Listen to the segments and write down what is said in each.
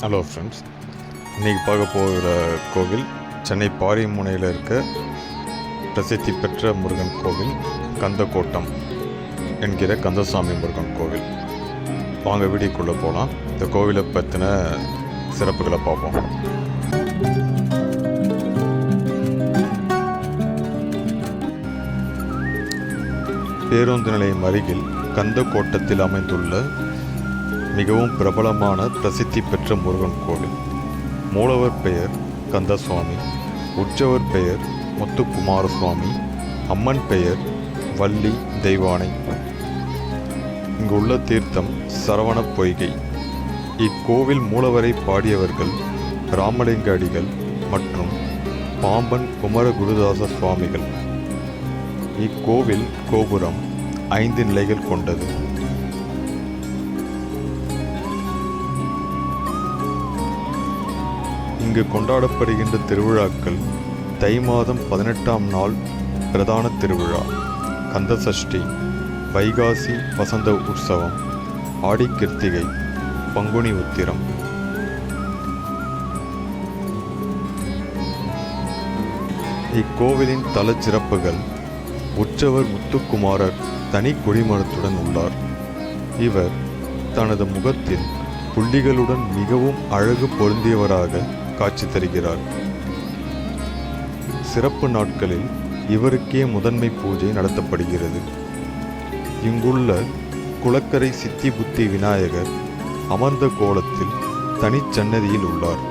Hello friends இன்றைக்கி பார்க்க போகிற கோவில் சென்னை பாரிமுனையில் இருக்க பிரசித்தி பெற்ற முருகன் கோவில் கந்தக்கோட்டம் என்கிற கந்தசாமி முருகன் கோவில். வாங்க வீடியோக்குள்ளே போகலாம் இந்த கோவிலை பற்றின சிறப்புகளை பார்ப்போம். பேருந்து நிலையம் அருகில் கந்தக்கோட்டத்தில் அமைந்துள்ள மிகவும் பிரபலமான பிரசித்தி பெற்ற முருகன் கோவில். மூலவர் பெயர் கந்தசுவாமி உற்சவர் பெயர் முத்துக்குமாரசுவாமி அம்மன் பெயர் வள்ளி தெய்வானை. இங்குள்ள தீர்த்தம் சரவண பொய்கை. இக்கோவில் மூலவரை பாடியவர்கள் ராமலிங்க அடிகள் மற்றும் பாம்பன் குமர குருதாச சுவாமிகள். இக்கோவில் கோபுரம் ஐந்து நிலைகள் கொண்டது. இங்கு கொண்டாடப்படுகின்ற திருவிழாக்கள் தை மாதம் பதினெட்டாம் நாள் பிரதான திருவிழா கந்தசஷ்டி வைகாசி வசந்த உற்சவம் ஆடி கிருத்திகை பங்குனி உத்திரம். இக்கோவிலின் தலச்சிறப்புகள் உற்சவர் முத்துக்குமாரர் தனி குடிமரத்துடன் உள்ளார். இவர் தனது முகத்தில் புள்ளிகளுடன் மிகவும் அழகு பொருந்தியவராக காட்சி தருகிறார். சிறப்பு நாட்களில் இவருக்கே முதன்மை பூஜை நடத்தப்படுகிறது. இங்குள்ள குளக்கரை சித்தி புத்தி விநாயகர் அமர்ந்த கோலத்தில் தனிச்சன்னதியில் உள்ளார்.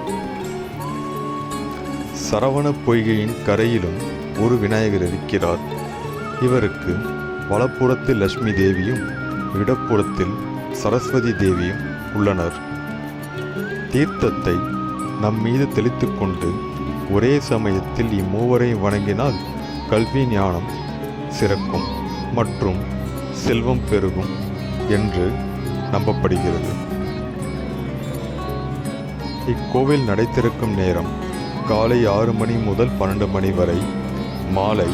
சரவண பொய்கையின் கரையிலும் ஒரு விநாயகர் இருக்கிறார். இவருக்கு வலப்புறத்தில் லட்சுமி தேவியும் இடப்புறத்தில் சரஸ்வதி தேவியும் உள்ளனர். தீர்த்தத்தை நம் மீது தெளித்து கொண்டு ஒரே சமயத்தில் இம்மூவரை வணங்கினால் கல்வி ஞானம் சிறக்கும் மற்றும் செல்வம் பெருகும் என்று நம்பப்படுகிறது. இக்கோவில் நடைத்திருக்கும் நேரம் காலை ஆறு மணி முதல் பன்னெண்டு மணி வரை மாலை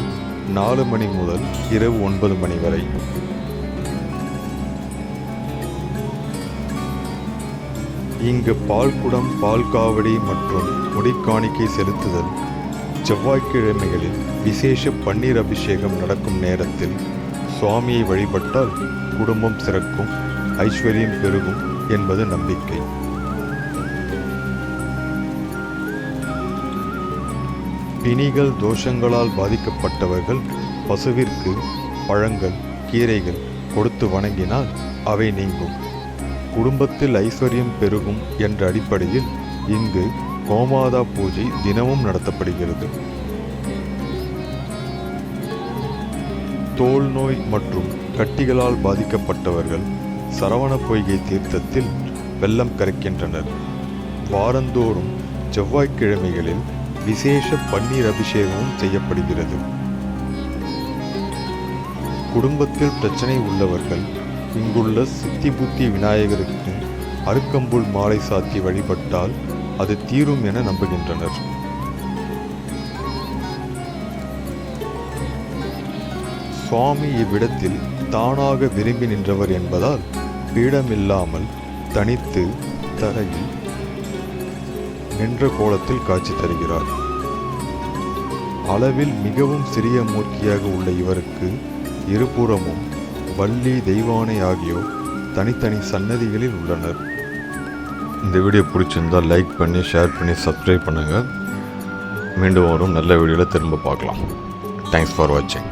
நாலு மணி முதல் இரவு ஒன்பது மணி வரை. இங்கு பால்குடம் பால்காவடி மற்றும் முடிக்காணிக்கை செலுத்துதல் செவ்வாய்க்கிழமைகளில் விசேஷ பன்னீர் அபிஷேகம் நடக்கும் நேரத்தில் சுவாமியை வழிபட்டால் குடும்பம் சிறக்கும் ஐஸ்வர்யம் பெருகும் என்பது நம்பிக்கை. பிணிகள் தோஷங்களால் பாதிக்கப்பட்டவர்கள் பசுவிற்கு பழங்கள் கீரைகள் கொடுத்து வணங்கினால் அவை நீங்கும். குடும்பத்தில் ஐஸ்வர்யம் பெருகும் என்ற அடிப்படையில் இங்கு கோமாதா பூஜை தினமும் நடத்தப்படுகிறது. தோல் நோய் மற்றும் கட்டிகளால் பாதிக்கப்பட்டவர்கள் சரவண பொய்கை தீர்த்தத்தில் வெள்ளம் கரைக்கின்றனர். வாரந்தோறும் செவ்வாய்க்கிழமைகளில் விசேஷ பன்னீர் அபிஷேகமும் செய்யப்படுகிறது. குடும்பத்தில் பிரச்சனை உள்ளவர்கள் இங்குள்ள சித்தி புத்தி விநாயகருக்கு அருக்கம்புல் மாலை சாத்தி வழிபட்டால் அது தீரும் என நம்புகின்றனர். சுவாமி இவ்விடத்தில் தானாக விரும்பி நின்றவர் என்பதால் பீடமில்லாமல் தனித்து தரையில் நின்ற கோலத்தில் காட்சி தருகிறார். அளவில் மிகவும் சிறிய மூர்த்தியாக உள்ள இவருக்கு இருபுறமும் வள்ளி தெய்வானை ஆகியோர் தனித்தனி சன்னதிகளில் உள்ளனர். இந்த வீடியோ பிடிச்சிருந்தால் லைக் பண்ணி ஷேர் பண்ணி சப்ஸ்கிரைப் பண்ணுங்கள் மீண்டும் வரும் நல்ல வீடியோவில் திரும்ப பார்க்கலாம். தேங்க்ஸ் ஃபார் வாட்சிங்